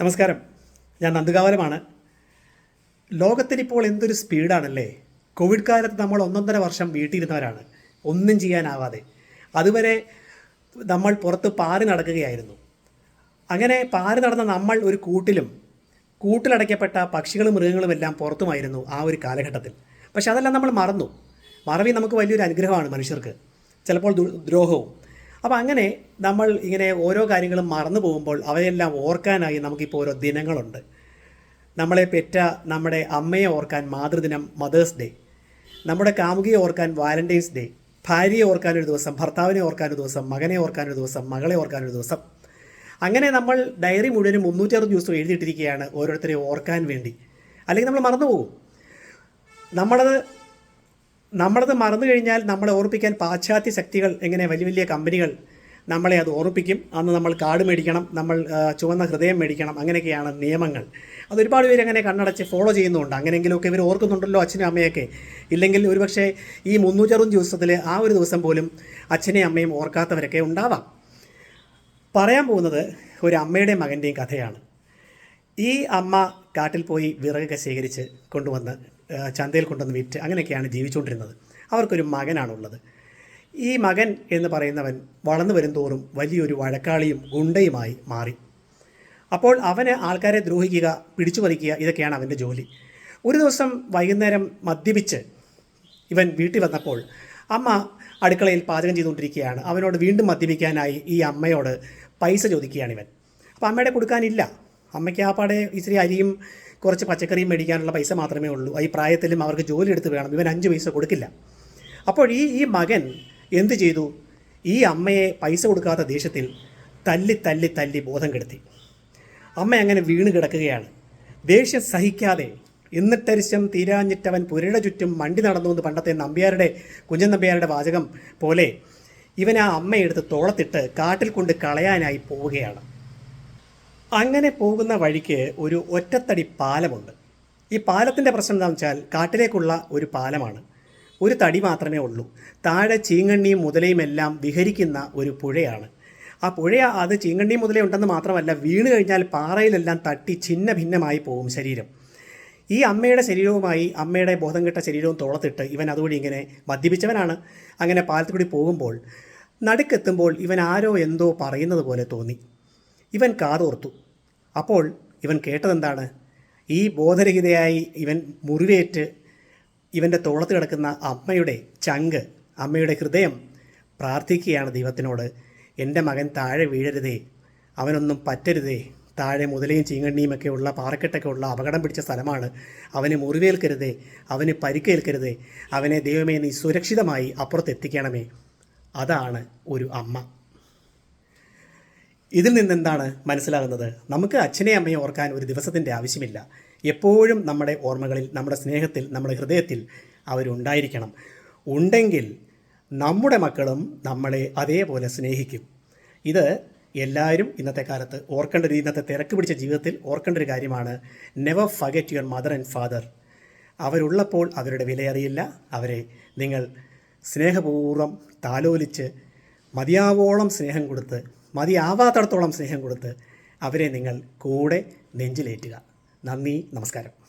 നമസ്കാരം. ഞാൻ നന്ദുകാവലമാണ്. ലോകത്തിനിപ്പോൾ എന്തൊരു സ്പീഡാണല്ലേ? കോവിഡ് കാലത്ത് നമ്മൾ ഒന്നൊന്നര വർഷം വീട്ടിലിരുന്നവരാണ് ഒന്നും ചെയ്യാനാവാതെ. അതുവരെ നമ്മൾ പുറത്ത് പാറി നടക്കുകയായിരുന്നു. അങ്ങനെ പാറി നടന്ന നമ്മൾ ഒരു കൂട്ടിലും കൂട്ടിലടയ്ക്കപ്പെട്ട പക്ഷികളും മൃഗങ്ങളും എല്ലാം പുറത്തുമായിരുന്നു ആ ഒരു കാലഘട്ടത്തിൽ. പക്ഷെ അതെല്ലാം നമ്മൾ മറന്നു. മറവി നമുക്ക് വലിയൊരു അനുഗ്രഹമാണ് മനുഷ്യർക്ക്. ചിലപ്പോൾ ദ്രോഹവും അപ്പോൾ അങ്ങനെ നമ്മൾ ഇങ്ങനെ ഓരോ കാര്യങ്ങളും മറന്നു പോകുമ്പോൾ അവയെല്ലാം ഓർക്കാനായി നമുക്കിപ്പോൾ ഓരോ ദിനങ്ങളുണ്ട്. നമ്മളെ പെറ്റ നമ്മുടെ അമ്മയെ ഓർക്കാൻ മാതൃദിനം മദേഴ്സ് ഡേ നമ്മുടെ കാമുകിയെ ഓർക്കാൻ വാലന്റൈൻസ് ഡേ ഭാര്യയെ ഓർക്കാൻ ഒരു ദിവസം ഭർത്താവിനെ ഓർക്കാൻ ഒരു ദിവസം മകനെ ഓർക്കാൻ ഒരു ദിവസം മകളെ ഓർക്കാൻ ഒരു ദിവസം. അങ്ങനെ നമ്മൾ ഡയറി മുഴുവനും മുന്നൂറ്ററുപത് ദിവസം എഴുതിയിട്ടിരിക്കുകയാണ് ഓരോരുത്തരെ ഓർക്കാൻ വേണ്ടി. അല്ലെങ്കിൽ നമ്മൾ മറന്നു പോകും. നമ്മളത് നമ്മളത് മറന്നു കഴിഞ്ഞാൽ നമ്മളെ ഓർപ്പിക്കാൻ പാശ്ചാത്യ ശക്തികൾ എങ്ങനെ വലിയ വലിയ കമ്പനികൾ നമ്മളെ അത് ഓർപ്പിക്കും. അന്ന് നമ്മൾ കാട് മേടിക്കണം നമ്മൾ ചുവന്ന ഹൃദയം മേടിക്കണം അങ്ങനെയൊക്കെയാണ് നിയമങ്ങൾ. അതൊരുപാട് പേര് അങ്ങനെ കണ്ണടച്ച് ഫോളോ ചെയ്യുന്നുണ്ട്. അങ്ങനെയെങ്കിലുമൊക്കെ ഇവർ ഓർക്കുന്നുണ്ടല്ലോ അച്ഛനും അമ്മയൊക്കെ. ഇല്ലെങ്കിൽ ഒരുപക്ഷെ ഈ മുന്നൂറ്ററും ദിവസത്തിൽ ആ ഒരു ദിവസം പോലും അച്ഛനെയും അമ്മയും ഓർക്കാത്തവരൊക്കെ ഉണ്ടാവാം. പറയാൻ പോകുന്നത് ഒരു അമ്മയുടെയും മകന്റെയും കഥയാണ്. ഈ അമ്മ കാട്ടിൽ പോയി വിറകൊക്കെ ശേഖരിച്ച് കൊണ്ടുവന്ന് ചന്തയിൽ കൊണ്ടുവന്ന് വിറ്റ് അങ്ങനെയൊക്കെയാണ് ജീവിച്ചുകൊണ്ടിരുന്നത്. അവർക്കൊരു മകനാണുള്ളത്. ഈ മകൻ എന്ന് പറയുന്നവൻ വളർന്നു വരുംതോറും വലിയൊരു വഴക്കാളിയും ഗുണ്ടയുമായി മാറി. അപ്പോൾ അവന് ആൾക്കാരെ ദ്രോഹിക്കുക പിടിച്ചു പറിക്കുക ഇതൊക്കെയാണ് അവന്റെ ജോലി. ഒരു ദിവസം വൈകുന്നേരം മദ്യപിച്ച് ഇവൻ വീട്ടിൽ വന്നപ്പോൾ അമ്മ അടുക്കളയിൽ പാചകം ചെയ്തുകൊണ്ടിരിക്കുകയാണ്. അവനോട് വീണ്ടും മദ്യപിക്കാനായി ഈ അമ്മയോട് പൈസ ചോദിക്കുകയാണ് ഇവൻ. അപ്പോൾ അമ്മയുടെ കൊടുക്കാനില്ല. അമ്മയ്ക്ക് ആ പാടെ ഇച്ചിരി അരിയും കുറച്ച് പച്ചക്കറിയും മേടിക്കാനുള്ള പൈസ മാത്രമേ ഉള്ളൂ. ഈ പ്രായത്തിലും അവർക്ക് ജോലി എടുത്ത് വേണം. ഇവൻ അഞ്ച് പൈസ കൊടുക്കില്ല. അപ്പോൾ ഈ ഈ മകൻ എന്ത് ചെയ്തു? ഈ അമ്മയെ പൈസ കൊടുക്കാത്ത ദേഷ്യത്തിൽ തല്ലി തല്ലി തല്ലി ബോധം കെടുത്തി. അമ്മ അങ്ങനെ വീണ് കിടക്കുകയാണ്. ദേഷ്യം സഹിക്കാതെ എന്നിട്ടരിശം തീരാഞ്ഞിട്ടവൻ പുരയുടെ ചുറ്റും മണ്ടി നടന്നു എന്ന് പണ്ടത്തെ നമ്പ്യാരുടെ കുഞ്ഞൻ നമ്പ്യാരുടെ വാചകം പോലെ ഇവൻ ആ അമ്മയെടുത്ത് തോളത്തിട്ട് കാട്ടിൽ കൊണ്ട് കളയാനായി പോവുകയാണ്. അങ്ങനെ പോകുന്ന വഴിക്ക് ഒരു ഒറ്റത്തടി പാലമുണ്ട്. ഈ പാലത്തിന്റെ പ്രശ്നം എന്താണെന്ന് വെച്ചാൽ കാട്ടിലേക്കുള്ള ഒരു പാലമാണ്. ഒരു തടി മാത്രമേ ഉള്ളൂ. താഴെ ചീങ്കണ്ണിയും മുതലയും എല്ലാം വിഹരിക്കുന്ന ഒരു പുഴയാണ്. ആ പുഴ അത് ചീങ്കണ്ണിയും മുതലേ ഉണ്ടെന്ന് മാത്രമല്ല വീണ് കഴിഞ്ഞാൽ പാറയിലെല്ലാം തട്ടി ഛിന്ന ഭിന്നമായി പോകും ശരീരം. ഈ അമ്മയുടെ ശരീരവുമായി അമ്മയുടെ ബോധം കെട്ട ശരീരവും തോളത്തിട്ട് ഇവൻ അതുവഴി ഇങ്ങനെ മദ്യപിച്ചവനാണ്. അങ്ങനെ പാലത്തിൽ പോകുമ്പോൾ നടുക്കെത്തുമ്പോൾ ഇവൻ ആരോ എന്തോ പറയുന്നത് പോലെ തോന്നി. ഇവൻ കാതോർത്തു. അപ്പോൾ ഇവൻ കേട്ടതെന്താണ്? ഈ ബോധരഹിതയായി ഇവൻ മുറിവേറ്റ് ഇവന്റെ തോളത്ത് കിടക്കുന്ന അമ്മയുടെ ചങ്ക് അമ്മയുടെ ഹൃദയം പ്രാർത്ഥിക്കുകയാണ് ദൈവത്തിനോട്. എന്റെ മകൻ താഴെ വീഴരുതേ അവനൊന്നും പറ്റരുതേ. താഴെ മുതലയും ചീങ്കണ്ണിയുമൊക്കെ ഉള്ള പാറക്കെട്ടൊക്കെ ഉള്ള അപകടം പിടിച്ച സ്ഥലമാണ്. അവന് മുറിവേൽക്കരുതേ അവന് പരിക്കേൽക്കരുതേ. അവനെ ദൈവമേ നീ സുരക്ഷിതമായി അപ്പുറത്തെത്തിക്കണമേ. അതാണ് ഒരു അമ്മ. ഇതിൽ നിന്നെന്താണ് മനസ്സിലാകുന്നത്? നമുക്ക് അച്ഛനെ അമ്മയെ ഓർക്കാൻ ഒരു ദിവസത്തിന്റെ ആവശ്യമില്ല. എപ്പോഴും നമ്മുടെ ഓർമ്മകളിൽ നമ്മുടെ സ്നേഹത്തിൽ നമ്മുടെ ഹൃദയത്തിൽ അവരുണ്ടായിരിക്കണം. ഉണ്ടെങ്കിൽ നമ്മുടെ മക്കളും നമ്മളെ അതേപോലെ സ്നേഹിക്കും. ഇത് എല്ലാവരും ഇന്നത്തെ കാലത്ത് ഓർക്കേണ്ട ഒരു ഇന്നത്തെ തിരക്ക് പിടിച്ച ജീവിതത്തിൽ ഓർക്കേണ്ട ഒരു കാര്യമാണ്. Never forget your mother and father അവരുള്ളപ്പോൾ അവരുടെ വിലയറിയില്ല അവരെ നിങ്ങൾ സ്നേഹപൂർവം താലോലിച്ച് മതിയാവോളം സ്നേഹം കൊടുത്ത് മതിയാവാത്തടത്തോളം സ്നേഹം കൊടുത്ത് അവരെ നിങ്ങൾ കൂടെ നെഞ്ചിലേറ്റുക. നന്ദി നമസ്കാരം.